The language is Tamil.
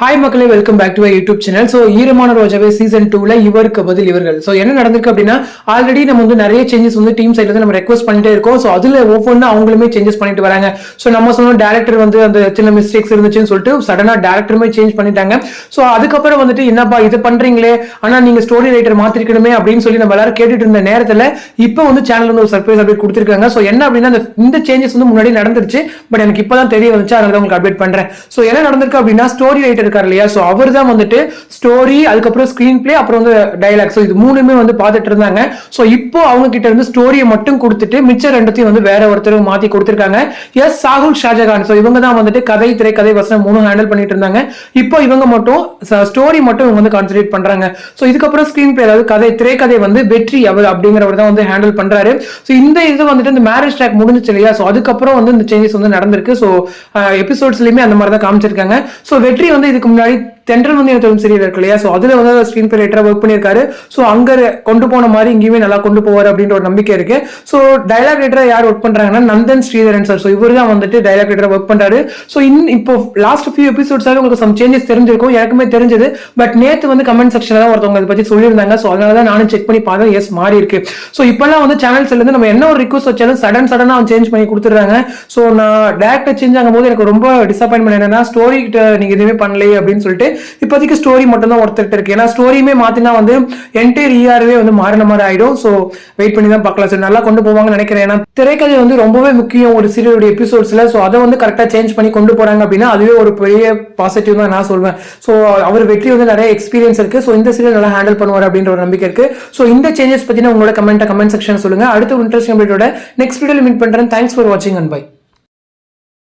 ஹாய் மக்களே welcome back to YouTube channel so Eeramana Rojave season டூல இவருக்கு பதில் இவர்கள். ஸோ என்ன நடந்திருக்கு அப்படின்னா ஆல்ரெடி நம்ம வந்து நிறைய சேஞ்சஸ் வந்து டீம் சைட்ல இருந்து நம்ம ரெக்வஸ்ட் பண்ணிட்டே இருக்கோம். ஸோ அதுல ஒவ்வொன்றும் அவங்களுமே சேஞ்சஸ் பண்ணிட்டு வராங்க. ஸோ நம்ம சொன்னோம் டேரக்டர் வந்து அந்த சின்ன மிஸ்டேக்ஸ் இருந்துச்சுன்னு சொல்லிட்டு சடனா டேரக்டருமே சேஞ்ச் பண்ணிட்டாங்க. ஸோ அதுக்கப்புறம் வந்துட்டு என்னப்பா இது பண்றீங்களே? ஆனா நீங்க ஸ்டோரி ரைட்டர் மாத்திருக்கணுமே? அப்படின்னு சொல்லி நம்ம எல்லாரும் கேட்டுட்டு இருந்த நேரத்துல இப்போ வந்து சேனல் வந்து ஒரு சர்ப்ரைஸ் அப்டேட் கொடுத்துருக்காங்க. ஸோ என்ன அப்படின்னா இந்த- இந்த சேஞ்சஸ் வந்து முன்னாடி நடந்துருச்சு. பட் எனக்கு இப்பதான் தெரிய வந்துச்சு. அதனால உங்களுக்கு அப்டேட் பண்றேன். ஸோ என்ன நடந்திருக்கு அப்படின்னா ஸ்டோரி ரைட்டர் இருக்கார் இல்லையா? ஸோ அவர் தான் வந்துட்டு ஸ்டோரி அதுக்கப்புறம் ஸ்கிரீன் பிளே அப்புறம் வந்து டைலாக் ஸோ இது மூணுமே வந்து பார்த்துட்டு இருந்தாங்க. ஸோ இப்போ அவங்க கிட்ட இருந்து ஸ்டோரியை மட்டும் கொடுத்துட்டு மிச்சம் ரெண்டுத்தையும் வந்து வேற ஒருத்தரும் மாத்தி கொடுத்துருக்காங்க. எஸ் சாகுல் ஷாஜகான். ஸோ இவங்க தான் வந்துட்டு கதை திரைக்கதை வசனம் மூணும் ஹேண்டில் பண்ணிட்டு இருந்தாங்க. இப்போ இவங்க மட்டும் ஸ்டோரி மட்டும் இவங்க வந்து கான்சென்ட்ரேட் பண்றாங்க. ஸோ இதுக்கப்புறம் ஸ்கிரீன் பிளே அதாவது கதை திரைக்கதை வந்து வெற்றி அவர் அப்படிங்கிறவர் தான் வந்து ஹேண்டில் பண்றாரு. ஸோ இந்த இது வந்துட்டு இந்த மேரேஜ் ட்ராக் முடிஞ்சிச்சு இல்லையா? ஸோ அதுக்கப்புறம் வந்து இந்த சேஞ்சஸ் வந்து நடந்திருக்கு. ஸோ எபிசோட்ஸ்லயுமே அந்த மாதிரி தான் காமிச்சிருக்காங்க. ஸோ வெற்றி வந்து இது இதுக்கு முன்னாடி தென்றல் வந்து எனக்கு சீரியல் இருக்கு இல்லையா? ஸோ அதில் வந்து ஸ்கிரீன் பிளே ரைட்டராக ஒர்க் பண்ணியிருக்காரு. ஸோ அங்கே கொண்டு போன மாதிரி இங்கேயுமே நல்லா கொண்டு போவார் அப்படின்ற ஒரு நம்பிக்கை இருக்கு. ஸோ டைலாக் ரைட்டராக யார் ஒர்க் பண்ணுறாங்கன்னா நந்தன் ஸ்ரீதரன் சார் ஸோ இவர் தான் வந்துட்டு டைலாக் ரைட்டராக ஒர்க் பண்ணுறாரு ஸோ இன் இப்போ லாஸ்ட் ஃபியூ எபிசோட்ஸாக உங்களுக்கு சம் சேஞ்சஸ் தெரிஞ்சிருக்கும். எனக்குமே தெரிஞ்சது. பட் நேற்று வந்து கமெண்ட் செக்ஷனில் தான் ஒருத்தவங்க இதை பற்றி சொல்லியிருந்தாங்க. ஸோ அதனால தான் நானும் செக் பண்ணி பார்த்தேன். எஸ் மாறி இருக்கு. ஸோ இப்போல்லாம் வந்து சேனல்ஸ்லேருந்து நம்ம என்ன ஒரு ரிக்வஸ்ட் வச்சாலும் சடன் சடனாக அவன் சேஞ்ச் பண்ணி கொடுத்துட்றாங்க. ஸோ நான் டேரக்டர் சேஞ்ச் ஆகும்போது எனக்கு ரொம்ப டிசப்பாயின்மெண்ட் என்னன்னா ஸ்டோரி கிட்ட நீங்கள் எதுவுமே பண்ணலையே அப்படின்னு சொல்லிட்டு இப்போதைக்கு ஸ்டோரி மட்டும் தான் ஒருத்தர் இருக்கு. ஏன்னா ஸ்டோரியுமே மாத்தினா வந்து என்டையர் இஆர்வே வந்து மாறின மாதிரி ஆயிடும். ஸோ வெயிட் பண்ணி தான் பார்க்கலாம். சார் நல்லா கொண்டு போவாங்கன்னு நினைக்கிறேன். ஏன்னா திரைக்கதை வந்து ரொம்பவே முக்கியம் ஒரு சீரியலுடைய எபிசோட்ஸ்ல ஸோ அதை வந்து கரெக்டாக சேஞ்ச் பண்ணி கொண்டு போறாங்க அப்படின்னா அதுவே ஒரு பெரிய பாசிட்டிவ் தான் நான் சொல்வேன். ஸோ அவர் வெற்றி வந்து நிறைய எக்ஸ்பீரியன்ஸ் இருக்கு. ஸோ இந்த சீரியல் நல்லா ஹேண்டில் பண்ணுவார் அப்படின்ற ஒரு நம்பிக்கை இருக்கு. ஸோ இந்த சேஞ்சஸ் பத்தின உங்களோட கமெண்ட் கமெண்ட் செக்ஷன் சொல்லுங்க. அடுத்த இன்ட்ரெஸ்டிங் அப்டேட்டோட நெக்ஸ்ட் வீடியோல மீட் பண்றேன். தேங்க்ஸ் ஃபார் வாட்சிங் அண்ட் பை